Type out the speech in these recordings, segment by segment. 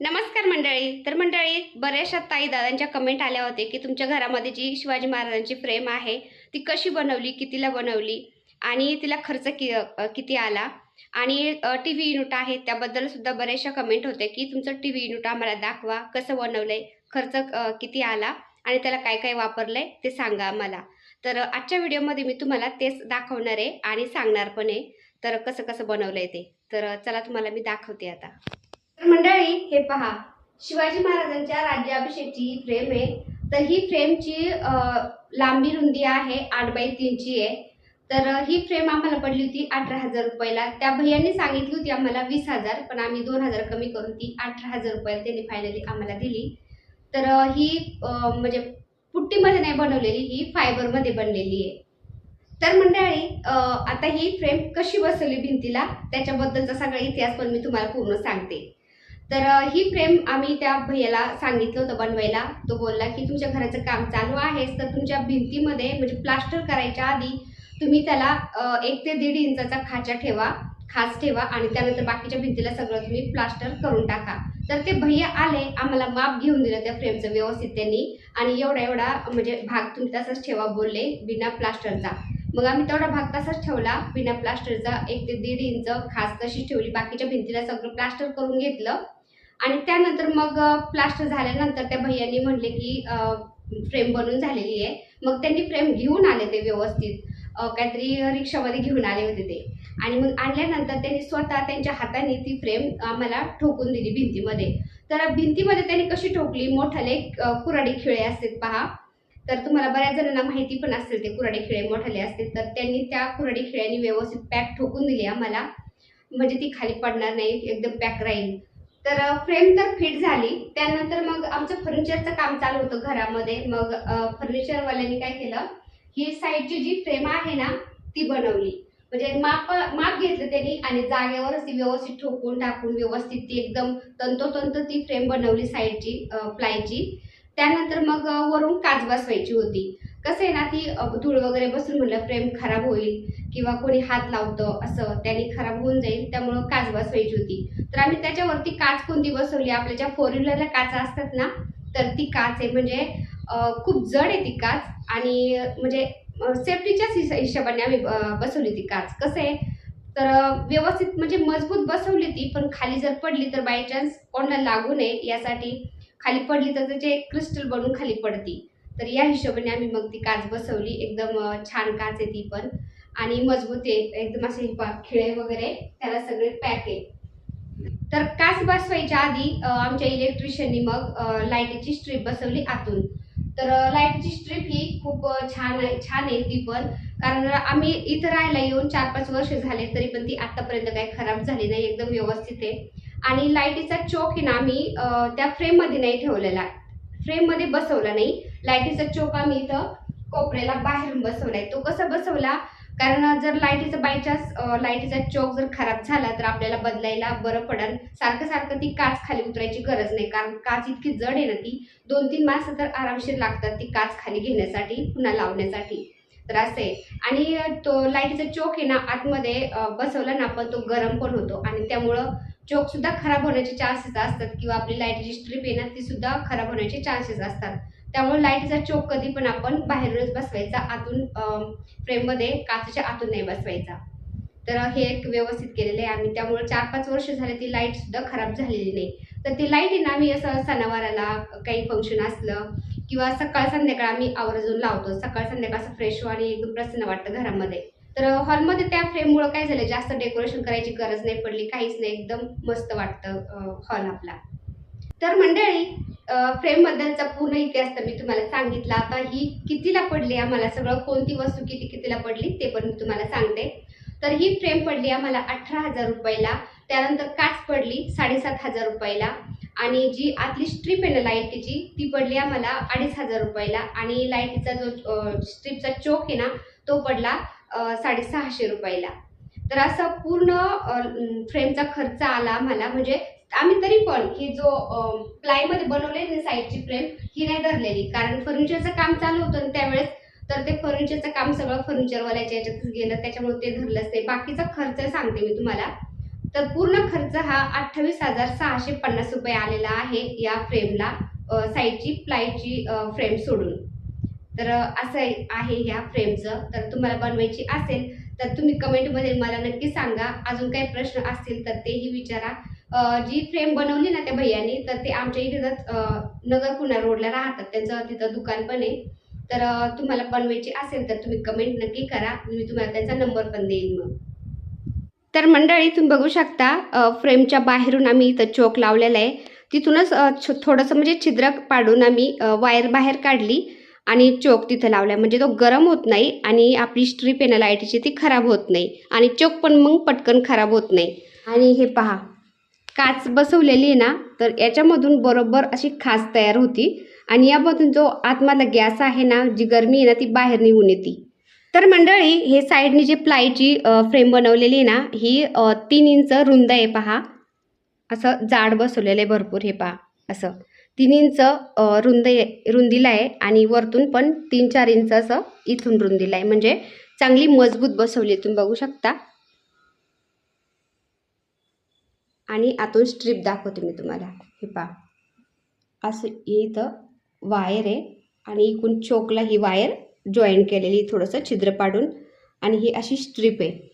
नमस्कार मंडळी. तर मंडळी बऱ्याचशा ताई दादांच्या कमेंट आल्या होते की तुमच्या घरामध्ये जी शिवाजी महाराजांची फ्रेम आहे ती कशी बनवली कितीला बनवली आणि तिला खर्च कि किती आला? आणि टी व्ही युनिट आहे त्याबद्दल सुद्धा बऱ्याचशा कमेंट होते की तुमचं टी व्ही युनिट आम्हाला दाखवा कसं बनवलंय खर्च किती आला आणि त्याला काय काय वापरलंय ते सांगा आम्हाला. तर आजच्या व्हिडिओमध्ये मी तुम्हाला तेच दाखवणार आहे आणि सांगणार पण आहे. तर कसं कसं बनवलंय ते. तर चला तुम्हाला मी दाखवते आता. तर मंडळी हे पहा. शिवाजी महाराजांच्या राज्याभिषेकची ही फ्रेम आहे. तर ही फ्रेमची लांबी रुंदी आहे आठ बाय तीनची आहे. तर ही फ्रेम आम्हाला पडली होती अठरा हजार रुपयाला. त्या भैयांनी सांगितली होती आम्हाला वीस हजार पण आम्ही दोन हजार कमी करून ती अठरा हजार रुपयाला त्यांनी फायनली आम्हाला दिली. तर ही म्हणजे पुट्टीमध्ये नाही बनवलेली ही फायबरमध्ये बनलेली आहे. तर मंडळी आता ही फ्रेम कशी बसवली भिंतीला त्याच्याबद्दलचा सगळा इतिहास पण मी तुम्हाला पूर्ण सांगते. तर ही फ्रेम आम्ही त्या भैयाला सांगितलं होतं बनवायला. तो बोलला की तुमच्या घराचं काम चालू आहेच तर तुमच्या भिंतीमध्ये म्हणजे प्लास्टर करायच्या आधी तुम्ही त्याला एक ते दीड इंचाचा खाचा ठेवा खास ठेवा आणि त्यानंतर बाकीच्या भिंतीला सगळं तुम्ही प्लास्टर करून टाका. तर ते भैया आले आम्हाला माप घेऊन दिलं त्या फ्रेमचं व्यवस्थित त्यांनी आणि एवढा एवढा म्हणजे भाग तुम्ही तसाच ठेवा बोलले बिना प्लास्टरचा. मग आम्ही तेवढा भाग तसाच ठेवला बिना प्लास्टरचा एक ते दीड इंच खास तशी ठेवली. बाकीच्या भिंतीला सगळं प्लास्टर करून घेतलं. आणि त्यानंतर मग प्लास्टर झाल्यानंतर त्या भैयांनी म्हणले की फ्रेम बनून झालेली आहे. मग त्यांनी फ्रेम घेऊन आले ते व्यवस्थित. काहीतरी रिक्षामध्ये घेऊन आले होते ते. आणि मग आणल्यानंतर त्यांनी स्वतः त्यांच्या हाताने ती फ्रेम आम्हाला ठोकून दिली भिंतीमध्ये. तर भिंतीमध्ये त्यांनी कशी ठोकली? मोठाले कुराडी कुऱ्हाडी खिळे असतात पहा. तर तुम्हाला बऱ्याच जणांना माहिती पण असेल ते कुऱ्हाडी खिळे मोठाले असते तर त्यांनी त्या कुऱ्हाडी खिळ्यांनी व्यवस्थित पॅक ठोकून दिली आम्हाला. म्हणजे ती खाली पडणार नाही एकदम पॅक राहील. तर फ्रेम तर फिट झाली. त्यानंतर मग आमचं फर्निचरचं काम चालू होतं घरामध्ये. मग फर्निचरवाल्यांनी काय केलं? ही साईडची जी फ्रेम आहे ना ती बनवली. म्हणजे माप माप घेतलं त्यांनी आणि जागेवरच ती व्यवस्थित ठोकून टाकून व्यवस्थित ती एकदम तंतोतंत ती फ्रेम बनवली साईडची प्लायची त्यानंतर मग वरून काच बसवायची होती. कसं आहे ना ती धूळ वगैरे बसून म्हणलं फ्रेम खराब होईल किंवा कोणी हात लावतं असं. त्याने खराब होऊन जाईल त्यामुळं काच बसवायची होती. तर आम्ही त्याच्यावरती काच कोणती बसवली? आपल्या ज्या फोर व्हीलरला काचा असतात ना तर ती काच आहे. म्हणजे खूप जड आहे ती काच आणि म्हणजे सेफ्टीच्याच हिश हिशोबाने आम्ही बसवली ती काच. कसं आहे? तर व्यवस्थित म्हणजे मजबूत बसवली ती पण खाली जर पडली तर बाय चान्स कोणाला लागू नये यासाठी खाली पडली तर त्याचे क्रिस्टल बनून खाली पडती. तर या हिशोबाने आम्ही मग ती काच बसवली. एकदम छान काच आहे ती पण. आणि मजबूत आहे. एकदम असे खिळे वगैरे त्याला सगळे पॅक आहे. तर काच बसवायच्या आधी आमच्या इलेक्ट्रिशियननी मग लाईटीची स्ट्रीप बसवली आतून. तर लाईटची स्ट्रीप ही खूप छान आहे छान आहे ती पण. कारण आम्ही इथं राहायला येऊन चार पाच वर्ष झाले तरी पण ती आतापर्यंत काही खराब झाली नाही. एकदम व्यवस्थित आहे. आणि लाईटीचा चोक आहे ना आम्ही त्या फ्रेममध्ये नाही ठेवलेला. फ्रेममध्ये बसवला नाही. लाईटीचा चोक आम्ही इथं कोपऱ्याला बाहेरून बसवलाय. तो कसा बसवला? कारण जर लाईटीचा बायचान्स लाईटीचा चोक जर खराब झाला तर आपल्याला बदलायला बरं पडेल सारखं सारखं ती काच खाली उतरायची गरज नाही. कारण काच इतकी जड आहे ना ती दोन तीन माणसं तर आरामशीर लागतात ती काच खाली घेण्यासाठी पुन्हा लावण्यासाठी. तर असं आहे. आणि तो लाईटीचा चोक आहे ना आतमध्ये बसवला ना आपण तो गरम पण होतो. आणि त्यामुळं चोक सुद्धा खराब होण्याचे चान्सेस असतात. किंवा आपली लाईटीची स्ट्रीप आहे ना ती सुद्धा खराब होण्याचे चान्सेस असतात. त्यामुळे लाईटचा चोक कधी पण आपण बाहेरूनच बसवायचा. आतून फ्रेममध्ये काचेच्या आतून नाही बसवायचा. तर हे एक व्यवस्थित केलेलं आहे आम्ही. त्यामुळे चार पाच वर्ष झाले ती लाइट सुद्धा खराब झालेली नाही. तर ती लाइट आहे ना आम्ही असं सणावाराला काही फंक्शन असलं किंवा सकाळ संध्याकाळ आम्ही आवर्जून लावतो. सकाळ संध्याकाळ असं फ्रेश आणि एकदम प्रसन्न वाटतं घरामध्ये. तर हॉलमध्ये त्या फ्रेममुळं काय झालं जास्त डेकोरेशन करायची गरज नाही पडली काहीच नाही. एकदम मस्त वाटतं हॉल आपला. तर मंडळी फ्रेमबद्दलचा पूर्ण इतिहास तर मी तुम्हाला सांगितला. आता ही कितीला पडली आम्हाला सगळं कोणती वस्तू किती कितीला पडली ते पण मी तुम्हाला सांगते. तर ही फ्रेम पडली आम्हाला अठरा हजार रुपयाला. त्यानंतर काच पडली साडेसात हजार रुपयाला. आणि जी आतली स्ट्रीप आहे ना लाईटीची ती पडली आम्हाला अडीच हजार रुपयाला. आणि लाईटीचा जो स्ट्रीपचा चोक आहे ना तो पडला साडेसहाशे रुपयाला. तर असा पूर्ण फ्रेमचा खर्च आला आम्हाला. म्हणजे आम्ही तरी पण ही जो प्लायमध्ये बनवले ना साईडची फ्रेम ही नाही धरलेली. कारण फर्निचरचं काम चालू होतं ना त्यावेळेस तर ते फर्निचरचं काम सगळं फर्निचरवाल्याच्या याच्यातच गेलं. त्याच्यामुळे ते धरलंच नाही. बाकीचा खर्च सांगते मी तुम्हाला. तर पूर्ण खर्च हा अठ्ठावीस हजार सहाशे पन्नास रुपये आलेला आहे या फ्रेमला साईडची प्लायची फ्रेम सोडून. तर असं आहे ह्या फ्रेमचं. तर तुम्हाला बनवायची असेल तर तुम्ही कमेंटमध्ये मला नक्की सांगा. अजून काही प्रश्न असतील तर तेही विचारा. जी फ्रेम बनवली ना त्या भैयानी तर ते आमच्या इथेच नगर पुणा रोडला राहतात त्यांचं तिथं दुकान पण आहे. तर तुम्हाला बनवायची असेल तर तुम्ही कमेंट नक्की करा. मी तुम्हाला त्यांचा नंबर पण देईन मग. तर मंडळी तुम्ही बघू शकता फ्रेमच्या बाहेरून आम्ही इथं चोक लावलेला आहे. तिथूनच छ थोडंसं म्हणजे छिद्र पाडून आम्ही वायर बाहेर काढली आणि चोक तिथं लावला म्हणजे तो गरम होत नाही आणि आपली स्ट्रीप आहे ना लाईटीची ती खराब होत नाही. आणि चोक पण मग पटकन खराब होत नाही. आणि हे पहा काच बसवलेली आहे ना तर याच्यामधून बरोबर अशी खास तयार होती. आणि यामधून जो आतमधला गॅस आहे ना जी गरमी आहे ना ती बाहेर निघून येते. तर मंडळी हे साईडनी जी प्लायची फ्रेम बनवलेली आहे ना ही तीन इंच रुंद आहे पहा. असं जाड बसवलेलं आहे भरपूर हे पहा असं. तीन इंच रुंद रुंदीला आहे आणि वरतून पण तीन चार इंच असं इथून रुंदीला आहे. म्हणजे चांगली मजबूत बसवली तुम्ही बघू शकता. आणि आतून स्ट्रीप दाखवते मी तुम्हाला. हे पहा. असं हे इथं वायर आहे आणि इकून चोकला ही वायर जॉईन केलेली थोडंसं छिद्र पाडून. आणि ही अशी स्ट्रीप आहे.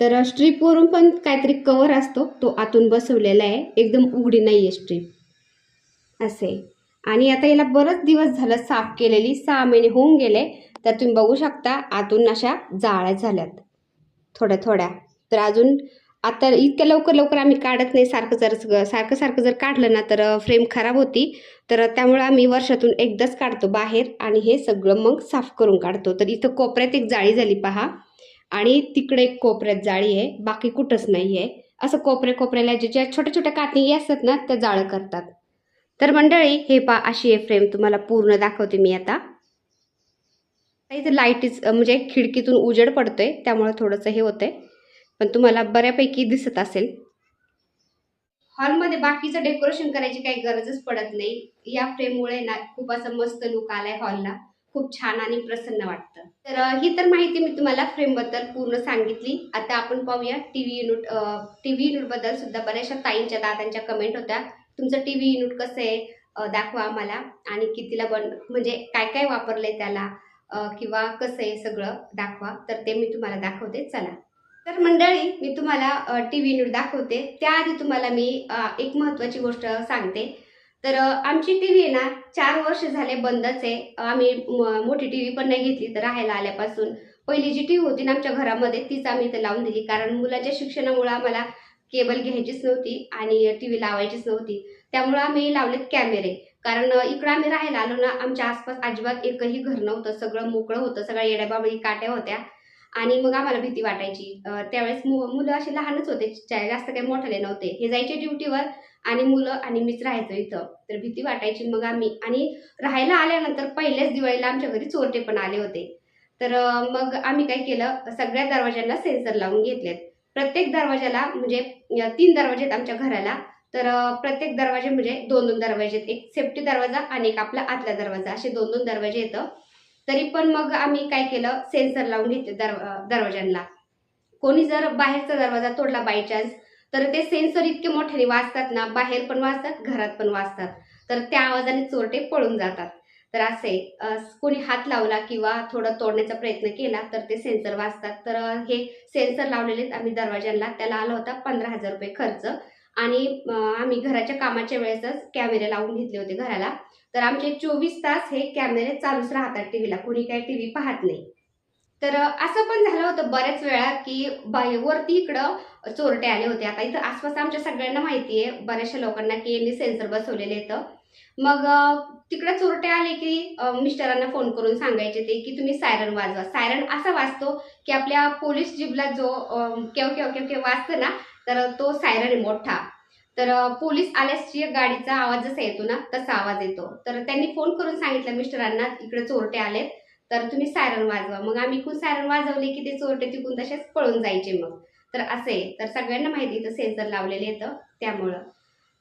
तर स्ट्रीपवरून पण काहीतरी कवर असतो. तो आतून बसवलेला आहे. एकदम उघडी नाही आहे स्ट्रीप असे. आणि आता याला बरंच दिवस झालं साफ केलेली सहा महिने होऊन गेले. तर तुम्ही बघू शकता आतून अशा जाळ्या झाल्यात. थोड्या थोड्या. तर अजून आता इतक्या लवकर लवकर आम्ही काढत नाही. सारखं जर सारखं सारखं जर काढलं ना तर फ्रेम खराब होती. तर त्यामुळं आम्ही वर्षातून एकदाच काढतो बाहेर आणि हे सगळं मग साफ करून काढतो. तर इथं कोपऱ्यात एक जाळी झाली पहा. आणि तिकडे एक कोपऱ्यात जाळी आहे. बाकी कुठंच नाही आहे असं कोपऱ्या कोपऱ्याला जे ज्या छोट्या छोट्या कातणी असतात ना त्या जाळं करतात. तर मंडळी हे पा अशी आहे फ्रेम तुम्हाला पूर्ण दाखवते मी आता. इथं लाईटीच म्हणजे खिडकीतून उजेड पडतोय. त्यामुळे थोडंसं हे होतंय. पण तुम्हाला बऱ्यापैकी दिसत असेल. हॉलमध्ये बाकीचं डेकोरेशन करायची काही गरजच पडत नाही. या फ्रेममुळे ना खूप असं मस्त लुक आलाय हॉलला. खूप छान आणि प्रसन्न वाटतं. तर ही तर माहिती मी तुम्हाला फ्रेमबद्दल पूर्ण सांगितली. आता आपण पाहूया T V unit T V युनिटबद्दल सुद्धा बऱ्याचशा ताईंच्या दादांच्या कमेंट होत्या. तुमचं टी व्ही युनिट कसं आहे दाखवा आम्हाला. आणि कितीला बन म्हणजे काय काय वापरलंय त्याला किंवा कसं आहे सगळं दाखवा. तर ते मी तुम्हाला दाखवते. चला. तर मंडळी मी तुम्हाला टी व्ही न्यूज दाखवते. त्याआधी तुम्हाला मी एक महत्त्वाची गोष्ट सांगते. तर आमची टी व्ही ना चार वर्ष झाले बंदच आहे. आम्ही म- मोठी टी व्ही पण नाही घेतली तर राहायला आल्यापासून. पहिली जी टी व्ही होती ना आमच्या घरामध्ये तीच आम्ही इथं लावून दिली. कारण मुलाच्या शिक्षणामुळे आम्हाला केबल घ्यायचीच नव्हती आणि टी व्ही लावायचीच नव्हती. त्यामुळे आम्ही लावलेत कॅमेरे. कारण इकडं आम्ही राहायला आलो ना आमच्या आसपास अजिबात एकही घर नव्हतं. सगळं मोकळं होतं. सगळ्या येड्याबाबळी काट्या होत्या. आणि मग आम्हाला भीती वाटायची. त्यावेळेस मु मुलं अशी लहानच होते जास्त काही मोठाले नव्हते. हे जायचे ड्युटीवर आणि मुलं आणि मीच राहायचो इथं. तर भीती वाटायची मग आम्ही. आणि राहायला आल्यानंतर पहिल्याच दिवाळीला आमच्या घरी चोरटे पण आले होते. तर मग आम्ही काय केलं सगळ्या दरवाजांना सेन्सर लावून घेतलेत. प्रत्येक दरवाजाला म्हणजे तीन दरवाजे आहेत आमच्या घराला. तर प्रत्येक दरवाजे म्हणजे दोन दोन दरवाजे आहेत. एक सेफ्टी दरवाजा आणि एक आपला आतला दरवाजा. असे दोन दोन दरवाजे येतं. तरी पण मग आम्ही काय केलं? सेन्सर लावून घेतले दर दरवाजांना कोणी जर बाहेरचा दरवाजा तोडला बाय चान्स तर ते सेन्सर इतके मोठ्याने वाजतात ना बाहेर पण वाजतात घरात पण वाजतात. तर त्या आवाजाने चोरटे पळून जातात. तर असे कोणी हात लावला किंवा थोडं तोडण्याचा प्रयत्न केला तर ते सेन्सर वाजतात. तर हे सेन्सर लावलेले आम्ही दरवाजांना त्याला आला होता पंधरा हजार रुपये खर्च. आणि आम्ही घराच्या कामाच्या वेळेसच कॅमेरे लावून घेतले होते घराला. तर आमचे चोवीस तास हे कॅमेरे चालूच राहतात टी व्हीला कोणी काही टी व्ही पाहत नाही. तर असं पण झालं होतं बऱ्याच वेळा की बाय वरती इकडं चोरटे आले होते. आता इथं आसपास आमच्या सगळ्यांना माहिती आहे बऱ्याचशा लोकांना की यांनी सेन्सर बसवलेले येतं मग तिकडे चोरटे आले की मिस्टरांना फोन करून सांगायचे ते की तुम्ही सायरन वाजवा. सायरन असा वाजतो की आपल्या पोलीस जीबला जो केव केव केव केव वाजतं ना तर तो सायरन आहे मोठा तर पोलीस आल्याची गाडीचा आवाज जसा येतो ना तसा आवाज येतो. तर त्यांनी फोन करून सांगितलं मिस्टरांना इकडे चोरटे आलेत. तर तुम्ही सायरन वाजवा. मग आम्ही इकडून सायरन वाजवले की ते चोरटे तिकून तसेच पळून जायचे मग. तर असे आहे. तर सगळ्यांना माहिती इथं सेन्सर लावलेले येतं त्यामुळं.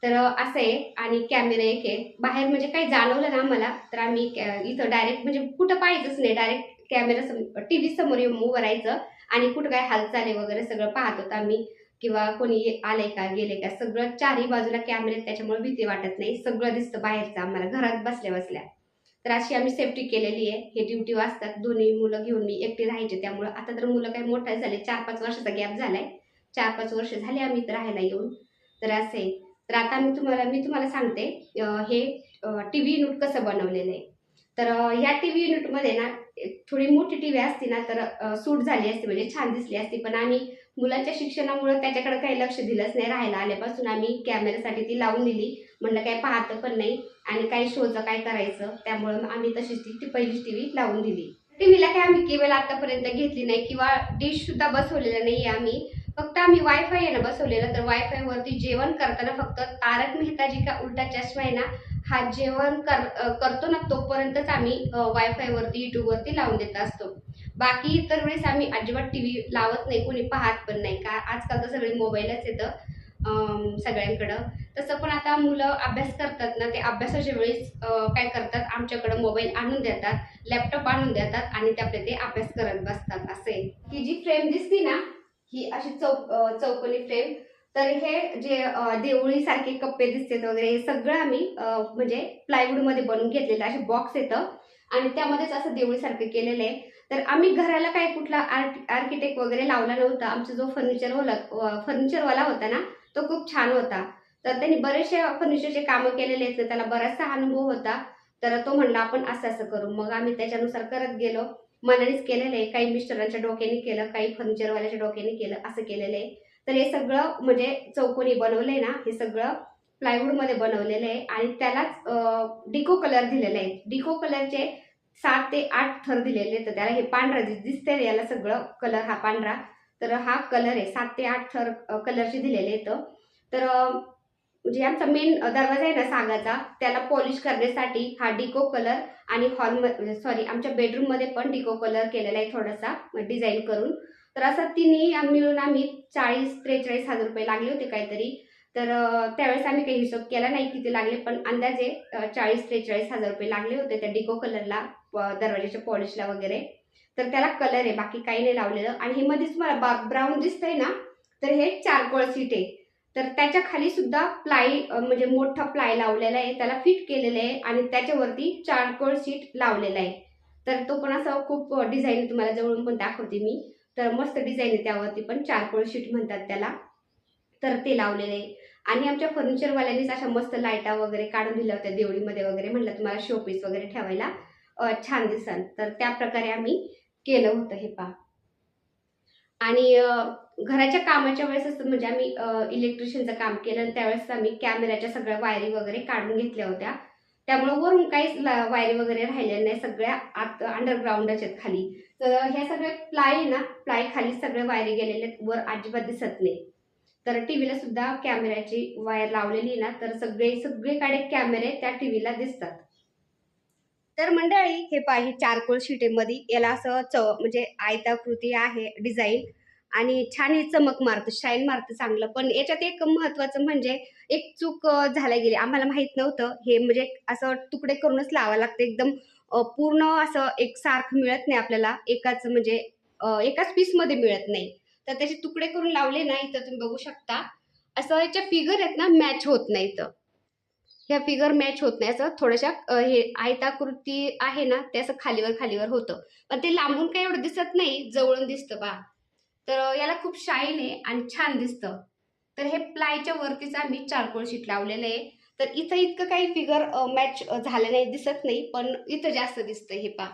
तर असं आहे. आणि कॅमेरा एक आहे. बाहेर म्हणजे काही जाणवलं ना आम्हाला तर आम्ही इथं डायरेक्ट म्हणजे कुठं पाहायचंच नाही. डायरेक्ट कॅमेरा सम टी व्ही समोर येऊन उभं राहायचं आणि कुठं काय हालचाली वगैरे सगळं पाहत होतं आम्ही. किंवा कोणी ये- आलंय का गेले का सगळं चारही बाजूला कॅमेरे आहेत, त्याच्यामुळे भीती वाटत नाही. सगळं दिसतं बाहेरचं आम्हाला घरात बसल्या बसल्या. तर अशी आम्ही सेफ्टी केलेली आहे. हे ड्युटी वाजतात. दोन्ही मुलं घेऊन मी एकटी राहायचे त्यामुळं आता तर मुलं काही मोठं झाले. चार पाच वर्षाचा गॅप झालाय. चार पाच वर्ष झाले आम्ही इथं राहायला येऊन. तर असं आहे. तर आता मी तुम्हाला मी तुम्हाला सांगते हे टी व्ही नूट कसं बनवलेलं आहे. तर ह्या टी व्ही युनिटमध्ये ना थोडी मोठी टी व्ही असती ना तर सूट झाली असती म्हणजे छान दिसली असती. पण आम्ही मुलांच्या शिक्षणामुळं त्याच्याकडे काही लक्ष दिलंच नाही. राहायला आल्यापासून आम्ही कॅमेऱ्यासाठी ती लावून दिली. म्हणलं काही पाहतं पण नाही आणि काही शोचं काय करायचं. त्यामुळं आम्ही तशीच ती ती पहिलीच टी व्ही लावून दिली. टीव्हीला काय आम्ही केबल आतापर्यंत घेतली नाही किंवा डिश सुद्धा बसवलेला नाही आम्ही. फक्त आम्ही वायफाय आहे ना बसवलेलं. तर वायफायवरती जेवण करताना फक्त तारक मेहताजी का उलटा चष्मा आहे ना हा जेवण कर करतो ना तोपर्यंतच आम्ही वायफायवरती यूट्यूबवरती लावून देत असतो. बाकी इतर वेळेस आम्ही अजिबात टी व्ही लावत नाही कोणी पाहत पण नाही. का आजकाल तर सगळे मोबाईलच येतं सगळ्यांकडं. तसं पण आता मुलं अभ्यास करतात ना ते अभ्यासाच्या वेळेस काय करतात आमच्याकडं मोबाईल आणून देतात लॅपटॉप आणून देतात आणि ते आपले ते अभ्यास करत बसतात असे ही जी फ्रेम दिसती ना ही अशी चौक चौकोनी फ्रेम तर हे जे देवळीसारखे कप्पे दिसतात वगैरे हे सगळं आम्ही म्हणजे प्लायवूडमध्ये बनवून घेतलेलं असे बॉक्स येतं. आणि त्यामध्येच असं देवळीसारखं केलेलं आहे. तर आम्ही घराला काय कुठला आर्ट आर्किटेक्ट वगैरे लावला नव्हता. आमचा जो फर्निचर वाला फर्निचरवाला होता ना तो खूप छान होता. तर त्यांनी बरेचसे फर्निचरचे कामं केलेले आहेत. त्याला बराचसा अनुभव होता. तर तो म्हणला आपण असं असं करू. मग आम्ही त्याच्यानुसार करत गेलो. मनानेच केलेलं आहे. काही मिस्टरांच्या डोक्याने केलं काही फर्निचरवाल्याच्या डोक्याने केलं असं केलेलं आहे. तर हे सगळं म्हणजे चौकोनी बनवलंय ना हे सगळं प्लायवूडमध्ये बनवलेलं आहे आणि त्यालाच डिको कलर दिलेला आहे. डिको कलरचे सात ते आठ थर दिलेले आहेत. तर त्याला हे पांढरा जे ना याला सगळं कलर हा पांढरा. तर हा कलर आहे. सात ते आठ थर कलरचे दिलेले आहेत. तर म्हणजे आमचा मेन दरवाजा आहे ना सागाचा त्याला पॉलिश करण्यासाठी हा डिको कलर आणि हॉल सॉरी आमच्या बेडरूममध्ये पण डिको कलर केलेला आहे थोडासा डिझाईन करून. तर असं तिन्ही मिळून आम्ही चाळीस त्रेचाळीस हजार रुपये लागले होते काहीतरी. तर त्यावेळेस आम्ही काही हिशोब केला नाही किती लागले पण अंदाजे चाळीस त्रेचाळीस हजार रुपये लागले होते त्या डिको कलरला दरवाजाच्या पॉलिशला वगैरे. तर त्याला कलर आहे बाकी काही नाही लावलेलं. आणि हे मध्येच तुम्हाला बा ब्राऊन दिसतंय ना तर हे चारकोळ सीट आहे. तर त्याच्याखाली सुद्धा प्लाय म्हणजे मोठा प्लाय लावलेला आहे त्याला फिट केलेलं आहे आणि त्याच्यावरती चारकोळ सीट लावलेला आहे. तर तो पण असं खूप डिझाईन तुम्हाला जवळून पण दाखवते मी. तर मस्त डिझाईन आहे त्यावरती पण. चारकोळ शीट म्हणतात त्याला. तर ते लावलेलं आहे. आणि आमच्या फर्निचरवाल्यांनीच अशा मस्त लाईटा वगैरे काढून दिल्या होत्या देवळीमध्ये वगैरे. म्हणलं तुम्हाला शोपीस वगैरे ठेवायला छान दिसाल तर त्या प्रकारे आम्ही केलं होतं हे पा आणि घराच्या कामाच्या वेळेसच म्हणजे आम्ही इलेक्ट्रिशियनचं काम केलं आणि त्यावेळेस आम्ही कॅमेऱ्याच्या सगळ्या वायरी वगैरे काढून घेतल्या होत्या. त्यामुळे वरून काहीच वायर वायरी वगैरे राहिलेल्या नाही सगळ्या आत अंडरग्राऊंडच आहेत खाली. तर ह्या सगळ्या प्लाय आहे ना प्लाय खाली सगळे वायरी गेलेले आहेत वर अजिबात दिसत नाही. तर टीव्हीला सुद्धा कॅमेऱ्याची वायर लावलेली आहे ना तर सगळे सगळेकडे कॅमेरे त्या टीव्हीला दिसतात. तर मंडळी हे पाही चारकोळ शिटेमध्ये याला असं चव म्हणजे आयताकृती आहे डिझाईन आणि छान चमक मारतं शाईन मारतं चांगलं. पण याच्यात एक महत्वाचं म्हणजे एक चूक झाल्या गेली. आम्हाला माहीत नव्हतं. हे म्हणजे असं तुकडे करूनच लावावं लागतं. एकदम पूर्ण असं एक सारखं मिळत नाही आपल्याला. एकाच म्हणजे एकाच पीसमध्ये मिळत नाही. तर त्याचे तुकडे करून लावले नाही तर तुम्ही बघू शकता. असं याच्या फिगर आहेत ना मॅच होत नाही इथं. ह्या फिगर मॅच होत नाही. असं थोड्याशा हे आयताकृती आहे ना ते असं खालीवर खालीवर होतं. पण ते लांबून काही एवढं दिसत नाही. जवळून दिसतं बा. तर याला खूप शाईन आहे आणि छान दिसतं. तर हे प्लायच्या वरतीच आम्ही चारकोळ शीट लावलेलं आहे. तर इथं इतकं काही फिगर मॅच झालं नाही दिसत नाही पण इथं जास्त दिसतं हे पा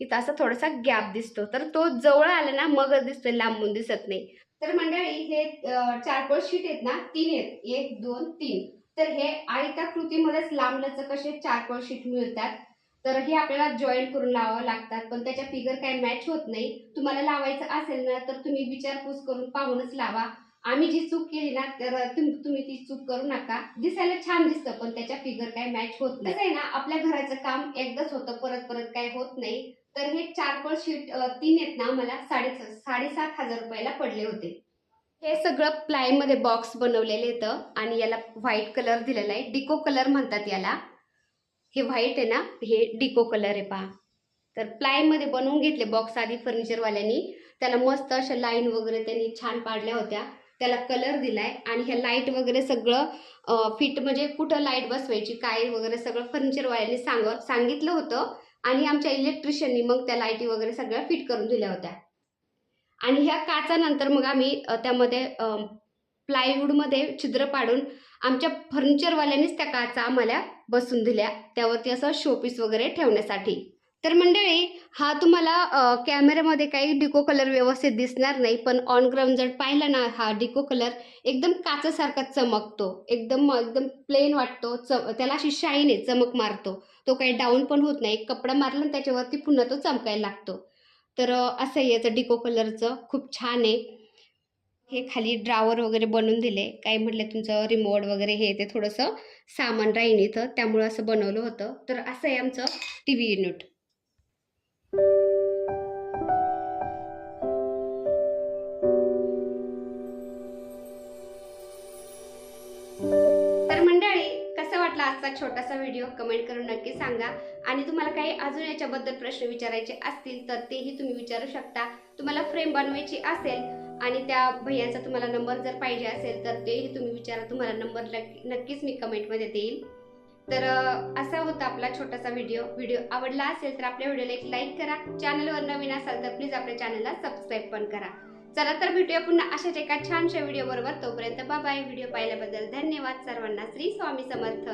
इथं असं थोडासा गॅप दिसतो. तर तो जवळ आला ना मगच दिसतोय लांबून दिसत नाही. तर मंडळी हे चारकोळ शीट आहेत ना तीन आहेत. एक दोन तीन. तर हे आयताकृतीमध्येच लांब लचक असे चारकोळ शीट मिळतात. तर हे आपल्याला जॉईंट करून लावावं लागतात. पण त्याच्या फिगर काही मॅच होत नाही. तुम्हाला लावायचं असेल ना तर तुम्ही विचारपूस करून पाहूनच लावा. आम्ही जी चूक केली ना तर तुम्ही ती चूक करू नका. दिसायला छान दिसतं पण त्याच्या फिगर काय मॅच होत नाही. आहे ना आपल्या घराचं काम एकदाच होतं परत परत काय होत नाही. तर हे चारकोळ शीट तीन आहेत ना मला साडे साडेसात हजार रुपयाला पडले होते. हे सगळं प्लायमध्ये बॉक्स बनवलेलं येतं. आणि याला व्हाईट कलर दिलेला आहे. डिको कलर म्हणतात याला. हे व्हाईट आहे ना हे डिको कलर आहे पहा. तर प्लायमध्ये बनवून घेतले बॉक्स आधी फर्निचरवाल्यांनी त्याला मस्त अशा लाईन वगैरे त्यांनी छान पाडल्या होत्या. त्याला कलर दिलाय आणि ह्या लाइट वगैरे सगळं फिट म्हणजे कुठं लाइट बसवायची काय वगैरे सगळं फर्निचरवाल्यांनी सांग सांगितलं होतं. आणि आमच्या इलेक्ट्रिशियननी मग त्या लाईटी वगैरे सगळ्या फिट करून दिल्या होत्या. आणि ह्या काचानंतर मग आम्ही त्यामध्ये प्लायवूडमध्ये छिद्र पाडून आमच्या फर्निचरवाल्यांनीच त्या काचा आम्हाला बसून दिल्या त्यावरती असं शोपीस वगैरे ठेवण्यासाठी. तर मंडळी हा तुम्हाला कॅमेऱ्यामध्ये काही डिको कलर व्यवस्थित दिसणार नाही पण ऑन ग्राउंड जर पाहिला ना हा डिको कलर एकदम काचासारखा चमकतो. एकदम एकदम प्लेन वाटतो. च त्याला अशी शाईन आहे चमक मारतो. तो काही डाऊन पण होत नाही. कपडा मारला ना त्याच्यावरती पुन्हा तो चमकायला लागतो. तर असं आहे याचं डिको कलरचं खूप छान आहे. हे खाली ड्रावर वगैरे बनवून दिले. काही म्हटलं तुमचं रिमोट वगैरे हे ते थोडंसं सामान राहीन इथं. त्यामुळं असं बनवलं होतं. तर असं आहे आमचं टी व्ही युनिट तर मंडळी कसा वाटला आजचा छोटासा व्हिडिओ कमेंट करून नक्की सांगा. आणि तुम्हाला काही अजून याच्याबद्दल प्रश्न विचारायचे असतील तर तेही तुम्ही विचारू शकता. तुम्हाला फ्रेम बनवायची असेल आणि त्या भैयांचा तुम्हाला नंबर जर पाहिजे असेल तर तेही तुम्ही विचारा तुम्हाला नंबर नक्कीच मी कमेंटमध्ये देईल. तर असा होता आपला छोटासा व्हिडिओ. व्हिडिओ आवडला असेल तर आपल्या व्हिडिओला एक लाईक करा. चॅनलवर नवीन असाल तर प्लीज आपल्या चॅनलला सबस्क्राईब पण करा. चला तर भेटूया पुन्हा अशाच एका छानशा व्हिडिओ बरोबर तोपर्यंत बाय. व्हिडिओ पाहिल्याबद्दल धन्यवाद. सर्वांना श्री स्वामी समर्थ.